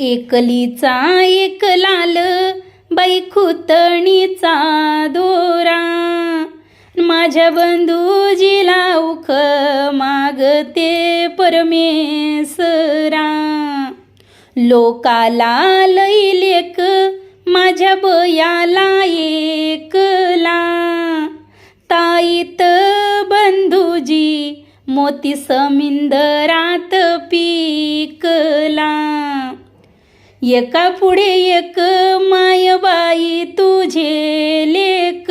एकलीचा एक लाल बाई खुतणीचा दोरा. माझ्या बंधूजीला उख मागते परमेसरा. लोकाला लई लेक माझ्या बयाला एकला. ताईत बंधूजी मोती समिंदरात पीक एका पुढे एक मायबाई तुझे लेक.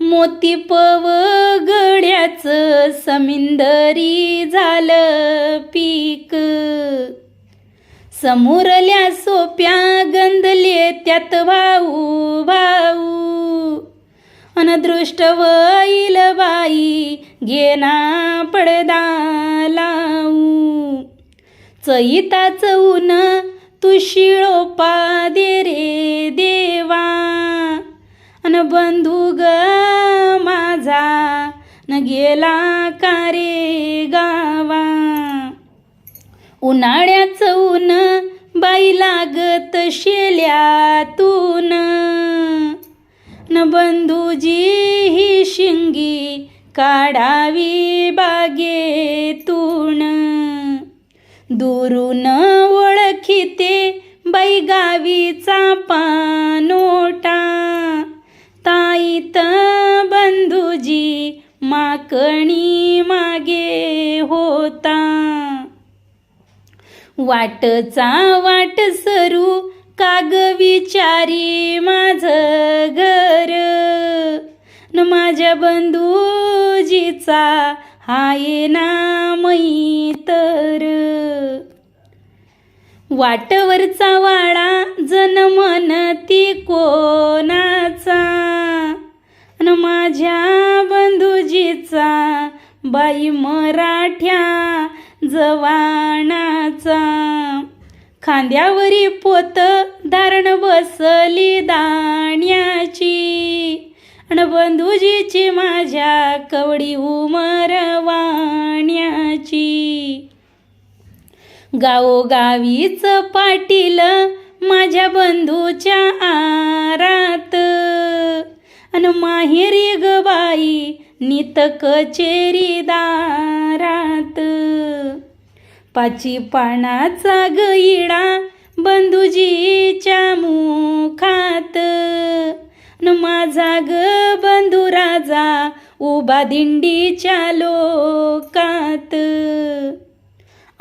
मोती पव गड्याचं समिंदरी झालं पीक. समोरल्या सोप्या गंधले त्यात भाऊ भाऊ अनदृष्ट वैल बाई घेना पडदा लावू. चैताच ऊन तू दे रे देवा. अन बंधू ग माझा न गेला का रे गावा? उन्हाळ्याचं ऊन बाई लागत शेल्यातून. न बंधूजी ही शिंगी काढावी बागेतून. दुरून ओळखीते बैगावीचा पानोटा. ताईत बंधूजी माकणी मागे होता. वाटचा वाट सरू काग विचारी माझ घर. न माझ्या बंधूजीचा हाय ना वाटवरचा वाडा जन म्हणती कोणाचा? न माझ्या बंधुजीचा बाई मराठ्या जवानाचा. खांद्यावरी पोत धारण बसली दाण्याची. अन बंधुजीची माझ्या कवडी उमरवाण्याची गावोगावीच पाटील माझ्या बंधूच्या आरात. अन माहेरी ग बाई नित कचेरी दारात. पाची पानाचा गईडा बंधुजीच्या मुखात. न माझा ग बंधू राजा उभा दिंडीच्या लोकात.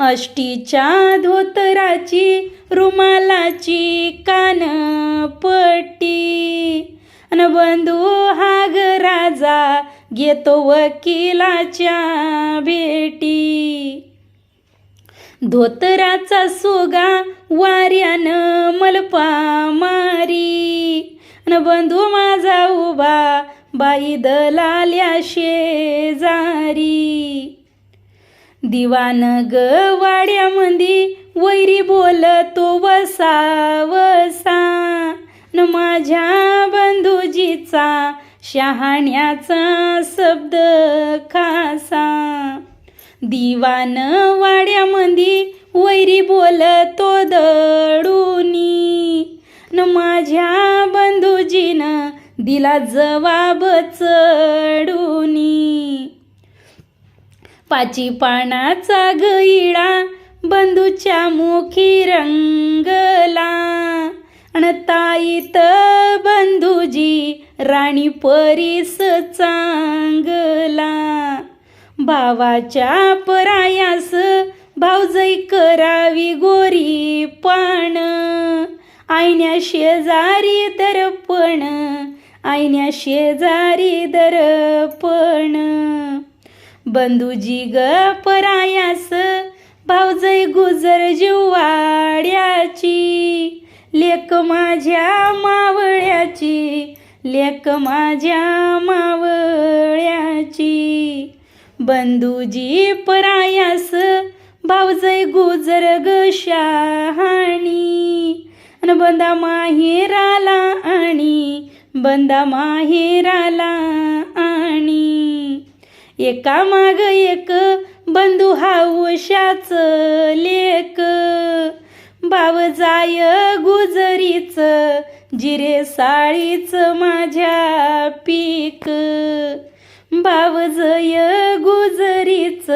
अष्टीच्या धोतराची रुमालाची कानपट्टी अन बंधू हा ग राजा घेतो वकिलाच्या भेटी. धोतराचा सोगा वाऱ्यानं मलपा मारी. न बंधू माझा उभा बाई दलाल्या शेजारी. दिवान ग वाड्यामंदी वैरी बोलतो वसा वसा. न माझ्या बंधूजीचा शहाण्याचा शब्द खासा. दिवान वाड्यामंदी वैरी बोलतो दडूनी. न माझ्या बंधूजीनं दिला जवाब चढूनी. पाची पानाचा गईळा बंधूच्या मुखी रंगला. अन ताईत बंधूजी राणी परीस चांगला. भावाच्या परायास भावजई करावी गोरी पण आईन्या शेजारी दर्पण आईन्या शेजारी दर्पण बंधूजी ग परायास भावजई गुजर जिवाड्याची लेक माझ्या मावळ्याची लेक माझ्या मावळ्याची. बंधूजी परायास भावजई गुजर ग शहाणी. आणि बंदा माहेराला आणि बंदा माहेराला एका माग एक बंधू हाऊशाच लेक. बाव जाय गुजरीच जिरे साळीच माझ्या पीक. बाव जय गुजरीच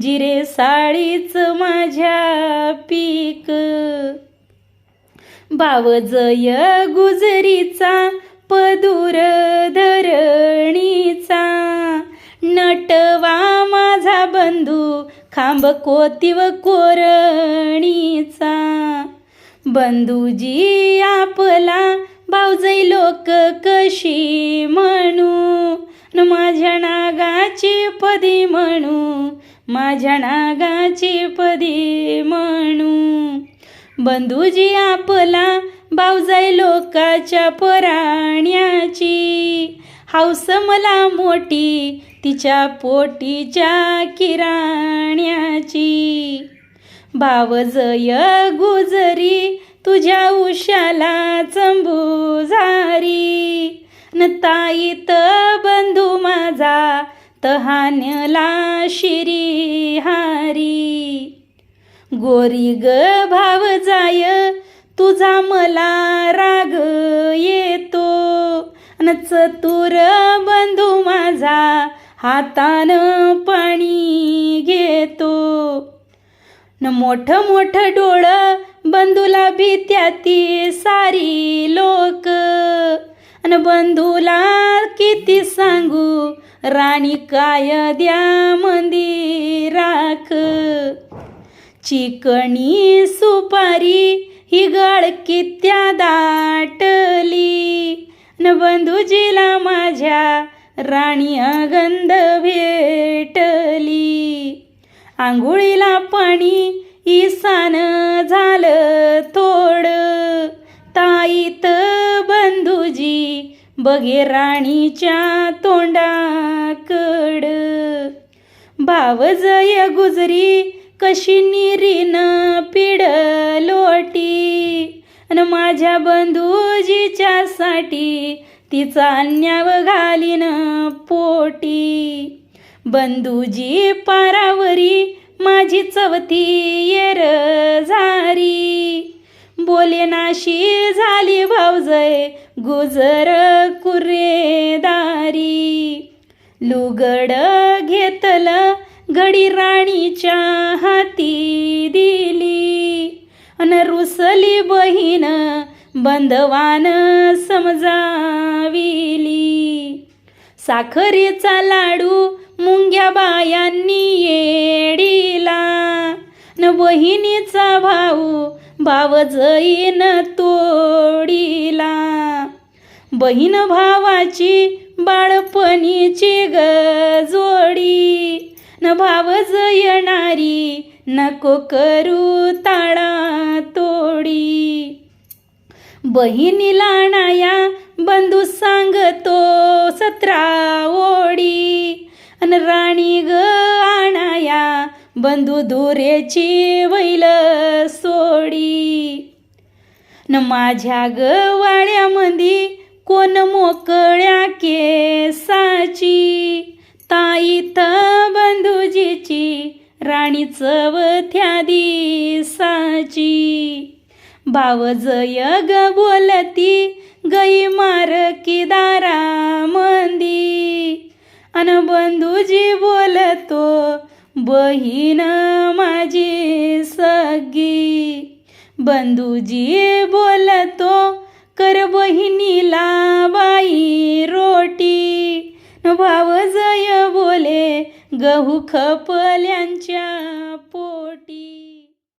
जिरे साळीच माझ्या पीक. बावजय गुजरीचा पदूर धरणीचा नटवा माझा बंधू खांब कोतीव कोरणीचा. बंधूजी आपला भाऊजई लोक कशी म्हणू? न माझ्या नागाची पदी म्हणू माझ्या नागाची पदी म्हणू. बंधूजी आपला भाऊजाई लोकाच्या पराण्याची. हौस मला मोठी तिच्या पोटीच्या किराण्याची. भावजय गुजरी तुझ्या उशाला चंबू झारी न ताईत बंधू माझा तहान्यला शिरी हारी. गोरी ग भाव जाय तुझा मला राग येतो. न चतुर बंधू माझा हातानं पाणी घेतो. न मोठं मोठं डोळं बंधूला भीत्या ती सारी लोक. न बंधूला किती सांगू राणी काय द्या मंदिराक चिकणी सुपारी ही गळकित्या दाटली. न बंधूजीला माझ्या राणी अगंध भेटली. आंघोळीला पाणी ईसान झालं थोडं. ताईत बंधुजी बघे राणीच्या तोंडाकड. भावजय गुजरी कशी निरीन पिड लोटी. आणि माझ्या बंधूजीच्यासाठी तिचा अन्याव घालीन पोटी. बंधूजी पारावरी माझी चवथी येर झारी. बोलेनाशी झाली भावजय गुजर कुरेदारी. लुगड घेतलं गडी राणीच्या हाती दिली. अन रुसली बहीण बंधवान समजाविली. साखरेचा लाडू मुंग्या बायांनी येडीला. न बहिणीचा भाऊ भाव जईन तोडीला. बहीण भावाची बाळपणीची गजोडी. जोडी न भाव जयणारी नको करू ताळा तोडी. बहिणीला नाया बंधू सांगतो सतरा ओडी अन राणी ग आणाया बंधू धुरेची वैल सोडी. न माझ्या ग कोण मोकळ्या केसाची? ताईत बंधुजीची राणी चवथ्या दिसाची भावजय ग बोलती गई मार की दारा मंदी. अन बंधूजी बोलतो बहीण माझी सगी. बंधूजी बोलतो कर बहिणीला बाई रोटी. भावजय बोले गहू खपल्यांच्या पोटी.